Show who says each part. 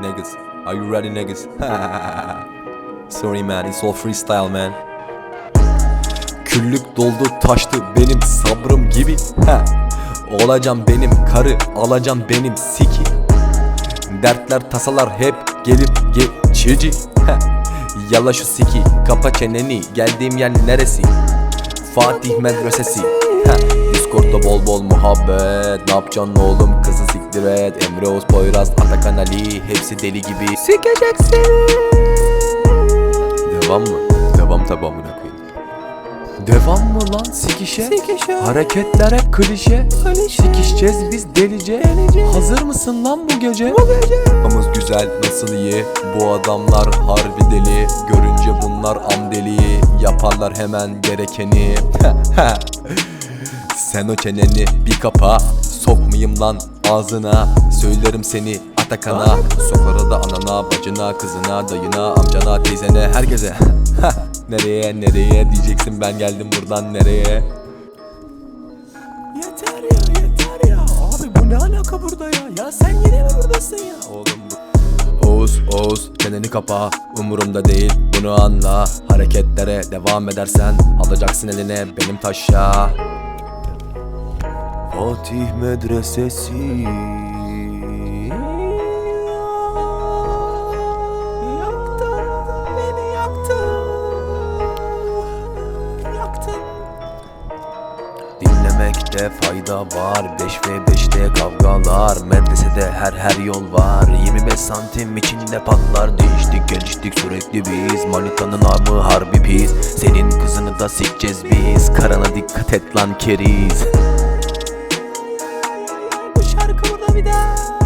Speaker 1: niggas? Are you ready niggas? Sorry man, it's all freestyle man. Küllük doldu taştı benim sabrım gibi. Ha. Olacağım benim karı, alacağım benim siki. Dertler tasalar hep gelip geçici. Ha. Yala şu siki, kapa çeneni, geldiğim yer neresi? Fatih medresesi. Ha. Discord'da bol bol muhabbet Ne yapacaksın oğlum kızı siktir et Emre Oğuz Poyraz Atakan Ali Hepsi deli gibi Sikecek seni Devam mı? Devam tabi amına koyayım Devam mı lan sikişe? Hareketler hep klişe. Sikişeceğiz biz delice. Hazır mısın lan bu gece? Bu gece. Amız güzel nasıl iyi? Bu adamlar harbi deli. Görünce bunlar am deli. Yaparlar hemen gerekeni. Sen o çeneni bir kapa Sokmayayım lan ağzına. Söylerim seni Atakan'a Sokar da anana, bacına, kızına, dayına, amcana, teyzene, herkese. Nereye nereye diyeceksin? Ben geldim buradan nereye?
Speaker 2: Yeter ya yeter ya. Abi bu ne alaka burada ya? Ya sen yine mi buradasın ya?
Speaker 1: Oğlum bu Oğuz Oğuz çeneni kapa. Umurumda değil bunu anla. Hareketlere devam edersen alacaksın eline benim taşa Fatih Medresesi.
Speaker 2: Yaktın beni yaktın. Yaktın.
Speaker 1: Dinlemekte fayda var. 5 ve 5'te kavgalar. Medresede her her yol var. 25 santim içinde patlar. Değiştik geliştik sürekli biz. Manitanın amı harbi pis. Senin kızını da sikeceğiz biz. Karana dikkat et lan keriz 감사합니다.